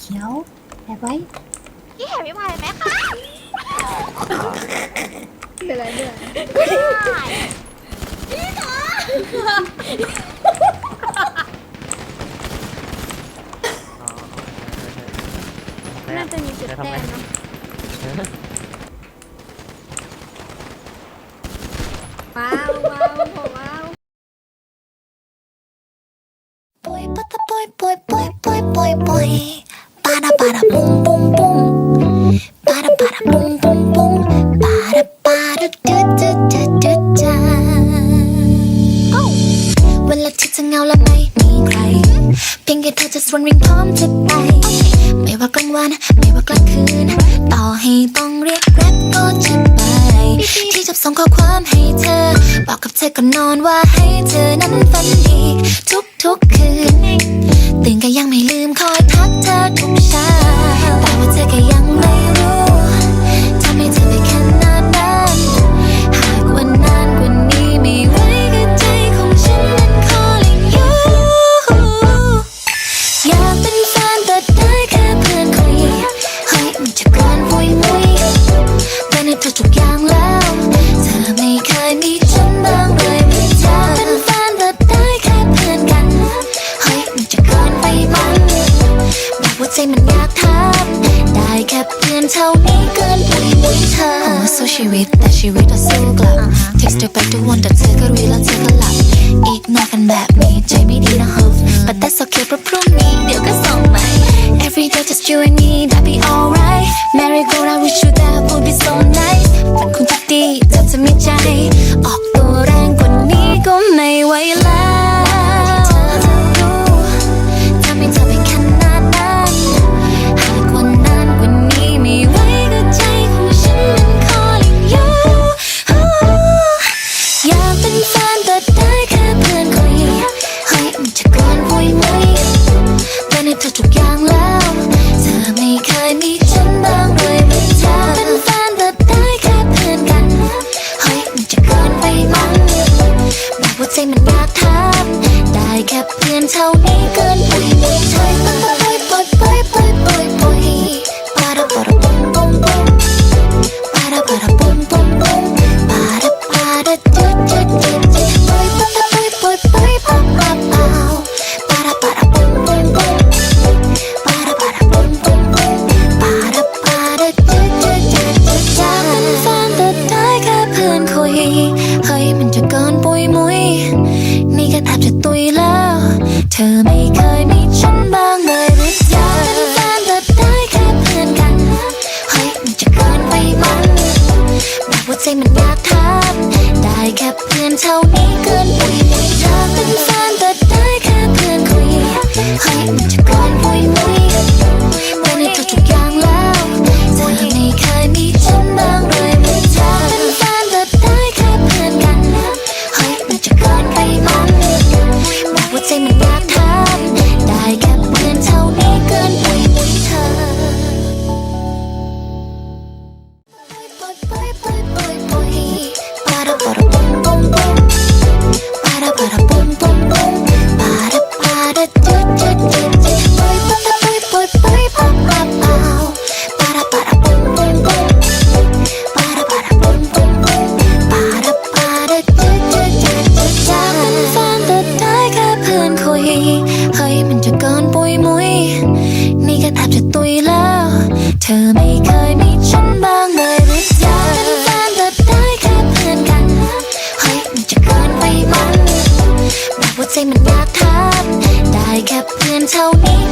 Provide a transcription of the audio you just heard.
เขียวแอบไว้ พี่แหบพี่พายไหมคะเป็นไรเนี่ยน่าจะมีจุดแต้มเนาะว้าวว้าวผมว้าว Boy, bada boy, boy, boy, boy, boy, boy. Bada bada boom, boom, boom. Bada bada boom, boom, boom. Bada bada do do do do do. Oh. เวลาที่เธอเหงาและไม่มีใคร เพียงแค่เธอจะสวนวิ่งพร้อมจะไป ไม่ว่ากลางวันไม่ว่ากลางคืน ต่อให้ต้องเรียกแกร็บก็จะไป ที่จะส่งข้อความให้เธอ บอกกับเธอก่อนนอนว่าให้เธอนั้นฝันดี ทุกทุกๆคืน ทุกๆอย่างแล้วเธอไม่เคยมีฉันบ้างเลยไม่เธอเป็นแฟนแต่ได้แค่เพื่อนกันเฮ้ยมันจะเกินไปไหมแบบว่าใจมันอยากทำได้แค่เพื่อนเท่านี้เกินไปมุยเธอผมว่าสู้ชีวิตแต่ชีวิตอะสู้กลับ text ไปทุกวันแต่เธอก็รีแล้วเธอก็หลับอีกนอกกันแบบนี้ใจไม่ดีนะ hope but that's okay เพราะพรุ่งนี้เดี๋ยวก็ส่งใหม่ every day just you and me that be alright merry go round with you that would be so nice มันคงจะดี ถ้า เธอไม่เคยมีฉันบ้างเลยหรือยากเป็นแฟนแต่ได้แค่เพื่อนกัน เฮ้ยมันจะเกินไปมั้งแบบว่าใจมันอยากทำ เท่านี้เกินไปเธอเป็นแฟนแต่ได้แค่เพื่อนคุยเฮ้ยมัน ค่เ